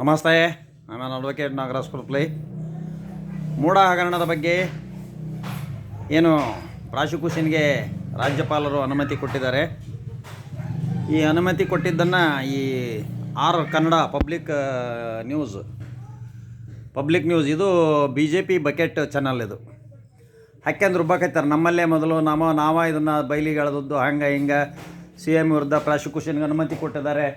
ನಮಸ್ತೆ, ನಾನು ಅಡ್ವೊಕೇಟ್ ನಾಗರಾಜ್ ಕುರ್ಪ್ಲಿ. ಮೂಢ ಹಗರಣದ ಬಗ್ಗೆ ಏನು ಪ್ರಾಸಿಕ್ಯೂಷನ್ಗೆ ರಾಜ್ಯಪಾಲರು ಅನುಮತಿ ಕೊಟ್ಟಿದ್ದಾರೆ. ಈ ಅನುಮತಿ ಕೊಟ್ಟಿದ್ದನ್ನು ಈ R Kannada public news public news, ಇದು B J P bucket channel ಇದು. ಹಾಕ್ಯಂದು ರುಬ್ಬಾಕೈತಾರೆ ನಮ್ಮಲ್ಲೇ ಮೊದಲು ನಮ್ಮ, ನಾವ ಇದನ್ನು ಬಯಲಿಗೆ ಎಳೆದದ್ದು ಹಂಗೆ ಹಿಂಗೆ, ಸಿ ಎಂ ವಿರುದ್ಧ ಪ್ರಾಸಿಕ್ಯೂಷನ್ಗೆ ಅನುಮತಿ ಕೊಟ್ಟಿದ್ದಾರೆ.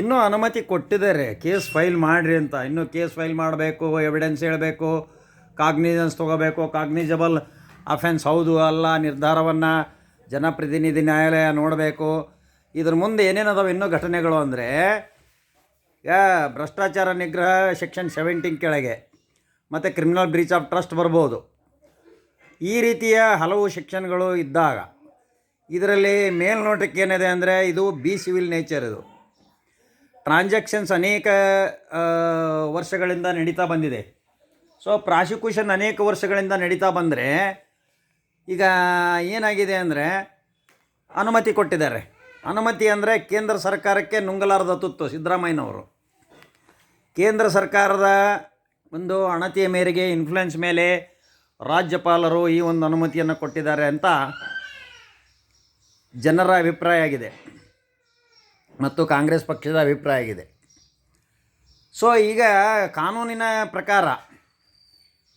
ಇನ್ನೂ ಅನುಮತಿ ಕೊಟ್ಟಿದ್ದಾರೆ. ಕೇಸ್ ಫೈಲ್ ಮಾಡಿರಿ ಅಂತ. ಇನ್ನೂ ಕೇಸ್ ಫೈಲ್ ಮಾಡಬೇಕು ಎವಿಡೆನ್ಸ್ ಹೇಳಬೇಕು ಕಾಗ್ನಿಜೆನ್ಸ್ ತೊಗೋಬೇಕು. ಕಾಗ್ನಿಜಬಲ್ ಅಫೆನ್ಸ್ ಹೌದು ಅಲ್ಲ, ನಿರ್ಧಾರವನ್ನು ಜನಪ್ರತಿನಿಧಿ ನ್ಯಾಯಾಲಯ ನೋಡಬೇಕು. ಇದ್ರ ಮುಂದೆ ಏನೇನದಾವೆ ಇನ್ನೂ ಘಟನೆಗಳು ಅಂದರೆ ಭ್ರಷ್ಟಾಚಾರ ನಿಗ್ರಹ ಸೆಕ್ಷನ್ ಸೆವೆಂಟೀನ್ ಕೆಳಗೆ, ಮತ್ತು ಕ್ರಿಮಿನಲ್ ಬ್ರೀಚ್ ಆಫ್ ಟ್ರಸ್ಟ್ ಬರ್ಬೋದು. ಈ ರೀತಿಯ ಹಲವು ಸೆಕ್ಷನ್ಗಳು ಇದ್ದಾಗ, ಇದರಲ್ಲಿ ಮೇಲ್ನೋಟಕ್ಕೆ ಏನಿದೆ ಅಂದರೆ, ಇದು ಬಿ ಸಿವಿಲ್ ನೇಚರ್ ಇದು. ಟ್ರಾನ್ಸಾಕ್ಷನ್ಸ್ ಅನೇಕ ವರ್ಷಗಳಿಂದ ನಡೀತಾ ಬಂದಿದೆ. ಸೊ ಪ್ರಾಸಿಕ್ಯೂಷನ್ ಅನೇಕ ವರ್ಷಗಳಿಂದ ನಡೀತಾ ಬಂದರೆ, ಈಗ ಏನಾಗಿದೆ ಅಂದರೆ, ಅನುಮತಿ ಕೊಟ್ಟಿದ್ದಾರೆ. ಅನುಮತಿ ಅಂದರೆ ಕೇಂದ್ರ ಸರ್ಕಾರಕ್ಕೆ ನುಂಗಲಾರದ ತುತ್ತು, ಸಿದ್ದರಾಮಯ್ಯನವರು. ಕೇಂದ್ರ ಸರ್ಕಾರದ ಒಂದು ಅಣತಿಯ ಮೇರೆಗೆ ಇನ್ಫ್ಲುಯೆನ್ಸ್ ಮೇಲೆ ರಾಜ್ಯಪಾಲರು ಈ ಒಂದು ಅನುಮತಿಯನ್ನು ಕೊಟ್ಟಿದ್ದಾರೆ ಅಂತ ಜನರ ಅಭಿಪ್ರಾಯ ಆಗಿದೆ. ಮತ್ತು ಕಾಂಗ್ರೆಸ್ ಪಕ್ಷದ ಅಭಿಪ್ರಾಯ ಆಗಿದೆ. ಸೊ ಈಗ ಕಾನೂನಿನ ಪ್ರಕಾರ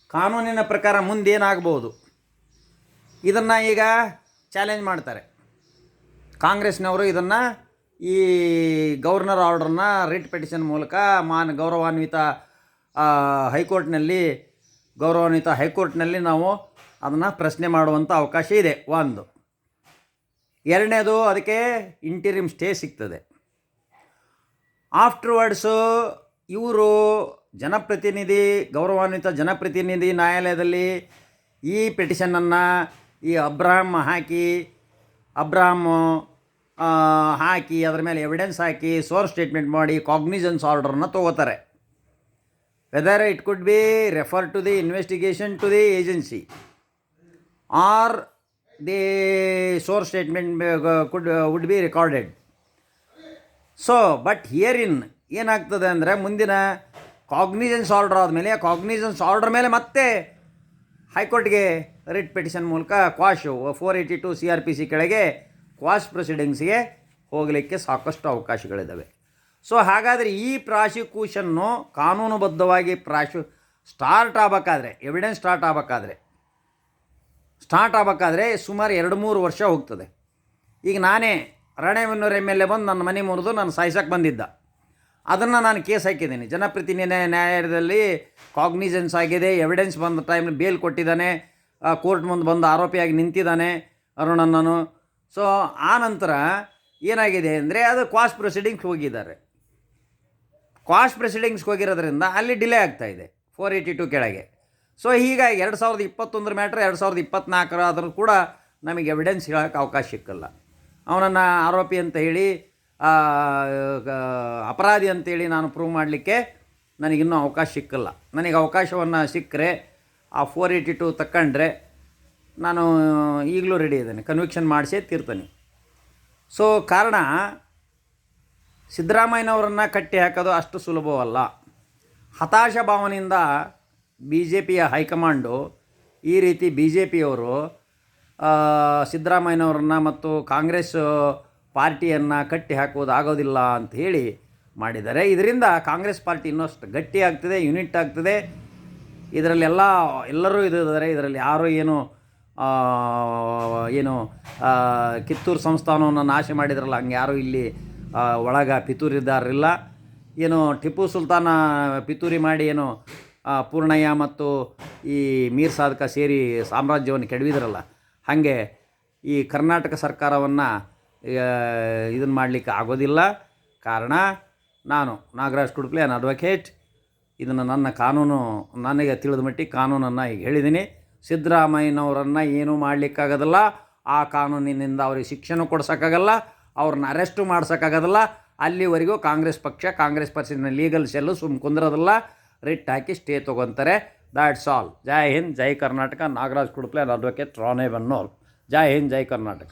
ಕಾನೂನಿನ ಪ್ರಕಾರ ಮುಂದೇನಾಗ್ಬೋದು? ಇದನ್ನು ಈಗ ಚಾಲೆಂಜ್ ಮಾಡ್ತಾರೆ. ಕಾಂಗ್ರೆಸ್ನವರು ಇದನ್ನು ಈ ಗವರ್ನರ್ ಆರ್ಡ್ರನ್ನ ರಿಟ್ ಪೆಟಿಷನ್ ಮೂಲಕ ಮಾನ್ ಗೌರವಾನ್ವಿತ ಹೈಕೋರ್ಟ್ನಲ್ಲಿ ಗೌರವಾನ್ವಿತ ಹೈಕೋರ್ಟ್ನಲ್ಲಿ ನಾವು ಅದನ್ನು ಪ್ರಶ್ನೆ ಮಾಡುವಂಥ ಅವಕಾಶ ಇದೆ. ಒಂದು. ಎರಡನೇದು ಅದಕ್ಕೆ ಇಂಟಿರಿಮ್ ಸ್ಟೇ ಸಿಗ್ತದೆ. ಆಫ್ಟರ್ವರ್ಡ್ಸು ಇವರು ಜನಪ್ರತಿನಿಧಿ ಗೌರವಾನ್ವಿತ ಜನಪ್ರತಿನಿಧಿ ನ್ಯಾಯಾಲಯದಲ್ಲಿ ಈ ಪಿಟಿಷನನ್ನು ಈ ಅಬ್ರಾಹಮ್ ಹಾಕಿ ಅಬ್ರಾಹಂ ಆ, ಹಾಕಿ ಅದರ ಮೇಲೆ ಎವಿಡೆನ್ಸ್ ಹಾಕಿ ಸೋರ್ ಸ್ಟೇಟ್ಮೆಂಟ್ ಮಾಡಿ ಕಾಗ್ನಿಜನ್ಸ್ ಆರ್ಡರನ್ನು ತೊಗೋತಾರೆ. Whether it could be refer to the investigation to the agency or the source statement could would be recorded so but here in ಏನಾಗ್ತದೆ ಅಂದರೆ ಮುಂದಿನ ಕಾಗ್ನಿಜೆನ್ಸ್ ಆರ್ಡರ್ ಆದಮೇಲೆ, ಆ ಕಾಗ್ನಿಜನ್ಸ್ ಆರ್ಡರ್ ಮೇಲೆ ಮತ್ತೆ ಹೈಕೋರ್ಟ್ಗೆ ರಿಟ್ ಪಿಟಿಷನ್ ಮೂಲಕ quash four eighty two C R P C ಕೆಳಗೆ ಕ್ವಾಶ್ ಪ್ರೊಸೀಡಿಂಗ್ಸ್ಗೆ ಹೋಗಲಿಕ್ಕೆ ಸಾಕಷ್ಟು ಅವಕಾಶಗಳಿದ್ದಾವೆ ಸೊ ಹಾಗಾದರೆ ಈ ಪ್ರಾಸಿಕ್ಯೂಷನ್ನು ಕಾನೂನುಬದ್ಧವಾಗಿ ಪ್ರಾಶು ಸ್ಟಾರ್ಟ್ ಆಗಬೇಕಾದ್ರೆ ಎವಿಡೆನ್ಸ್ ಸ್ಟಾರ್ಟ್ ಆಗಬೇಕಾದ್ರೆ ಸ್ಟಾರ್ಟ್ ಆಗಬೇಕಾದ್ರೆ ಸುಮಾರು ಎರಡು ಮೂರು ವರ್ಷ ಹೋಗ್ತದೆ. ಈಗ ನಾನೇ ರಾಣೆಬೆನ್ನೂರು ಎಂ ಎಲ್ ಎ ಬಂದು ನನ್ನ ಮನೆ ಮುರಿದು ನಾನು ಸಾಯ್ಸಕ್ಕೆ ಬಂದಿದ್ದ. ಅದನ್ನು ನಾನು ಕೇಸ್ ಹಾಕಿದ್ದೀನಿ. ಜನಪ್ರತಿನಿಧಿ ನ್ಯಾಯಾಲಯದಲ್ಲಿ ಕಾಗ್ನಿಜೆನ್ಸ್ ಆಗಿದೆ ಎವಿಡೆನ್ಸ್ ಬಂದ ಟೈಮ್ ಬೇಲ್ ಕೊಟ್ಟಿದ್ದಾನೆ ಕೋರ್ಟ್ ಮುಂದೆ ಬಂದು ಆರೋಪಿಯಾಗಿ ನಿಂತಿದ್ದಾನೆ ಅರುಣಣ್ಣನು. ಸೊ ಆ ನಂತರ ಏನಾಗಿದೆ ಅಂದರೆ ಅದು ಕ್ವಾಸ್ ಪ್ರೊಸೀಡಿಂಗ್ಸ್ ಹೋಗಿದ್ದಾರೆ. ಕ್ವಾಸ್ ಪ್ರೊಸೀಡಿಂಗ್ಸ್ಗೆ ಹೋಗಿರೋದ್ರಿಂದ ಅಲ್ಲಿ ಡಿಲೇ ಆಗ್ತಾ ಇದೆ ಫೋರ್ ಏಯ್ಟಿ ಟು ಕೆಳಗೆ. ಸೊ ಹೀಗಾಗಿ ಎರಡು ಸಾವಿರದ ಇಪ್ಪತ್ತೊಂದರ ಮ್ಯಾಟ್ರ್ ಎರಡು ಸಾವಿರದ ಇಪ್ಪತ್ತ್ನಾಲ್ಕರ ಆದರೂ ಕೂಡ ನಮಗೆ ಎವಿಡೆನ್ಸ್ ಹೇಳೋಕ್ಕೆ ಅವಕಾಶ ಸಿಕ್ಕಲ್ಲ. ಅವನನ್ನು ಆರೋಪಿ ಅಂತ ಹೇಳಿ ಅಪರಾಧಿ ಅಂತೇಳಿ ನಾನು ಪ್ರೂವ್ ಮಾಡಲಿಕ್ಕೆ ನನಗಿನ್ನೂ ಅವಕಾಶ ಸಿಕ್ಕಲ್ಲ. ನನಗೆ ಅವಕಾಶವನ್ನು ಸಿಕ್ಕರೆ ಆ ಫೋರ್ ಏಯ್ಟಿ ಟು ತಕ್ಕಂಡ್ರೆ ನಾನು ಈಗಲೂ ರೆಡಿ ಇದ್ದೇನೆ ಕನ್ವಿಕ್ಷನ್ ಮಾಡಿಸೇ ತೀರ್ತಾನೆ. ಸೊ ಕಾರಣ ಸಿದ್ದರಾಮಯ್ಯನವರನ್ನು ಕಟ್ಟಿ ಹಾಕೋದು ಅಷ್ಟು ಸುಲಭವಲ್ಲ. ಹತಾಶ ಭಾವನೆಯಿಂದ ಬಿ ಜೆ ಪಿಯ ಹೈಕಮಾಂಡು ಈ ರೀತಿ ಬಿ ಜೆ ಪಿಯವರು ಸಿದ್ದರಾಮಯ್ಯನವರನ್ನು ಮತ್ತು ಕಾಂಗ್ರೆಸ್ ಪಾರ್ಟಿಯನ್ನು ಕಟ್ಟಿ ಹಾಕುವುದು ಆಗೋದಿಲ್ಲ ಅಂತ ಹೇಳಿ ಮಾಡಿದ್ದಾರೆ. ಇದರಿಂದ ಕಾಂಗ್ರೆಸ್ ಪಾರ್ಟಿ ಇನ್ನಷ್ಟು ಗಟ್ಟಿ ಆಗ್ತದೆ, ಯೂನಿಟ್ ಆಗ್ತದೆ. ಇದರಲ್ಲೆಲ್ಲ ಎಲ್ಲರೂ ಇದ್ದಾರೆ. ಇದರಲ್ಲಿ ಯಾರೂ ಏನು ಏನು ಕಿತ್ತೂರು ಸಂಸ್ಥಾನವನ್ನು ನಾಶ ಮಾಡಿದ್ರಲ್ಲ, ಹಂಗೆ ಯಾರೂ ಇಲ್ಲಿ ಒಳಗ ಪಿತೂರಿದಾರರಿಲ್ಲ. ಏನು, ಟಿಪ್ಪು ಸುಲ್ತಾನ ಪಿತೂರಿ ಮಾಡಿ ಏನು ಪೂರ್ಣಯ್ಯ ಮತ್ತು ಈ ಮೀರ್ ಸಾಧಕ ಸೇರಿ ಸಾಮ್ರಾಜ್ಯವನ್ನು ಕೆಡವಿದ್ರಲ್ಲ ಹಾಗೆ ಈ ಕರ್ನಾಟಕ ಸರ್ಕಾರವನ್ನು ಇದನ್ನು ಮಾಡಲಿಕ್ಕೆ ಆಗೋದಿಲ್ಲ. ಕಾರಣ ನಾನು ನಾಗರಾಜ್ ಕುಡ್ಪ್ಲೆ ಅನ್ ಅಡ್ವೊಕೇಟ್ ಇದನ್ನು ನನ್ನ ಕಾನೂನು, ನನಗೆ ತಿಳಿದ ಮಟ್ಟಿಗೆ ಕಾನೂನನ್ನು ಈಗ ಹೇಳಿದ್ದೀನಿ ಸಿದ್ದರಾಮಯ್ಯನವರನ್ನು ಏನೂ ಮಾಡಲಿಕ್ಕಾಗೋದಿಲ್ಲ. ಆ ಕಾನೂನಿನಿಂದ ಅವ್ರಿಗೆ ಶಿಕ್ಷಣ ಕೊಡ್ಸೋಕ್ಕಾಗಲ್ಲ. ಅವ್ರನ್ನ ಅರೆಸ್ಟು ಮಾಡ್ಸೋಕ್ಕಾಗೋದಿಲ್ಲ. ಅಲ್ಲಿವರೆಗೂ ಕಾಂಗ್ರೆಸ್ ಪಕ್ಷ, ಕಾಂಗ್ರೆಸ್ ಪಕ್ಷದ ಲೀಗಲ್ ಸೆಲ್ಲು ಸುಮ್ಮ ಕುಂದಿರೋದಿಲ್ಲ. ರಿಟ್ ಹಾಕಿ ಸ್ಟೇ ತೊಗೊತಾರೆ. ದ್ಯಾಟ್ಸ್ ಆಲ್ ಜೈ ಹಿಂದ್ ಜೈ ಕರ್ನಾಟಕ ನಾಗರಾಜ್ ಕುಡ್ಪ್ಲೆ ಅಡ್ವೊಕೇಟ್ ರಾಣೆ ಬನ್ನೋರ್ ಜೈ ಹಿಂದ್ ಜೈ ಕರ್ನಾಟಕ